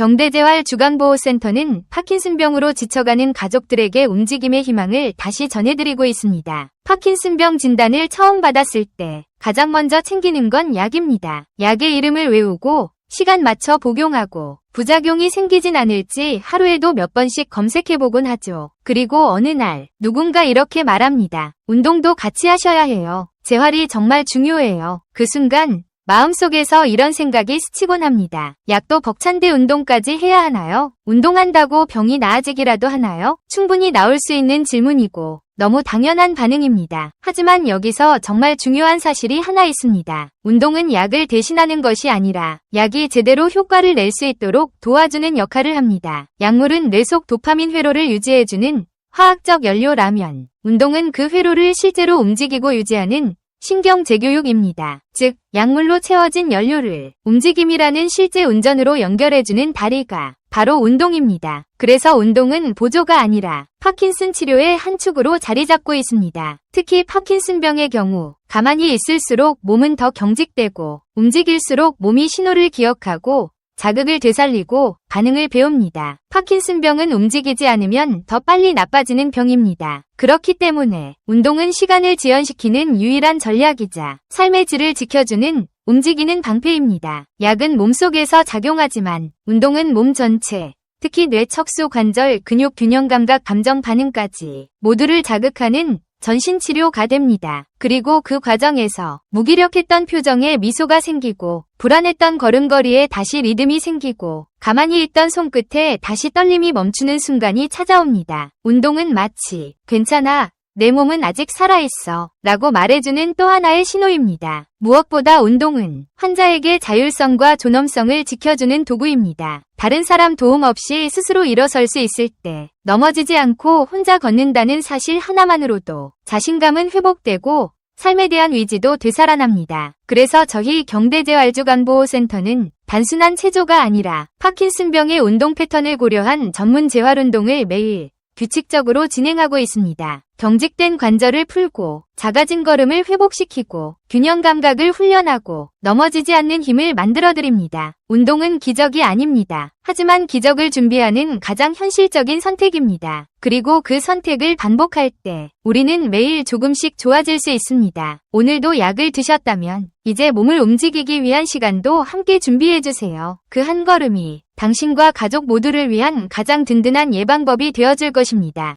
경대재활 주간보호센터는 파킨슨병으로 지쳐가는 가족들에게 움직임의 희망을 다시 전해드리고 있습니다. 파킨슨병 진단을 처음 받았을 때 가장 먼저 챙기는 건 약입니다. 약의 이름을 외우고 시간 맞춰 복용하고 부작용이 생기진 않을지 하루에도 몇 번씩 검색해보곤 하죠. 그리고 어느 날 누군가 이렇게 말합니다. 운동도 같이 하셔야 해요. 재활이 정말 중요해요. 그 순간 마음속에서 이런 생각이 스치곤 합니다. 약도 벅찬데 운동까지 해야 하나요? 운동한다고 병이 나아지기라도 하나요? 충분히 나올 수 있는 질문이고 너무 당연한 반응입니다. 하지만 여기서 정말 중요한 사실이 하나 있습니다. 운동은 약을 대신하는 것이 아니라 약이 제대로 효과를 낼 수 있도록 도와주는 역할을 합니다. 약물은 뇌 속 도파민 회로를 유지해주는 화학적 연료라면 운동은 그 회로를 실제로 움직이고 유지하는 신경 재교육입니다. 즉, 약물로 채워진 연료를 움직임이라는 실제 운전으로 연결해주는 다리가 바로 운동입니다. 그래서 운동은 보조가 아니라 파킨슨 치료의 한 축으로 자리 잡고 있습니다. 특히 파킨슨병의 경우 가만히 있을수록 몸은 더 경직되고 움직일수록 몸이 신호를 기억하고 자극을 되살리고 반응을 배웁니다. 파킨슨병은 움직이지 않으면 더 빨리 나빠지는 병입니다. 그렇기 때문에 운동은 시간을 지연시키는 유일한 전략이자 삶의 질을 지켜주는 움직이는 방패입니다. 약은 몸속에서 작용하지만 운동은 몸 전체, 특히 뇌 척수 관절 근육 균형 감각 감정 반응까지 모두를 자극하는 전신치료가 됩니다. 그리고 그 과정에서 무기력했던 표정에 미소가 생기고 불안했던 걸음걸이에 다시 리듬이 생기고 가만히 있던 손끝에 다시 떨림이 멈추는 순간이 찾아옵니다. 운동은 마치 괜찮아 내 몸은 아직 살아있어 라고 말해주는 또 하나의 신호입니다. 무엇보다 운동은 환자에게 자율성과 존엄성을 지켜주는 도구입니다. 다른 사람 도움 없이 스스로 일어설 수 있을 때 넘어지지 않고 혼자 걷는다는 사실 하나만으로도 자신감은 회복되고 삶에 대한 의지도 되살아납니다. 그래서 저희 경대재활주간보호센터는 단순한 체조가 아니라 파킨슨병의 운동 패턴을 고려한 전문 재활운동을 매일 규칙적으로 진행하고 있습니다. 경직된 관절을 풀고 작아진 걸음을 회복시키고 균형 감각을 훈련하고 넘어지지 않는 힘을 만들어드립니다. 운동은 기적이 아닙니다. 하지만 기적을 준비하는 가장 현실적인 선택입니다. 그리고 그 선택을 반복할 때 우리는 매일 조금씩 좋아질 수 있습니다. 오늘도 약을 드셨다면 이제 몸을 움직이기 위한 시간도 함께 준비해주세요. 그 한 걸음이 당신과 가족 모두를 위한 가장 든든한 예방법이 되어줄 것입니다.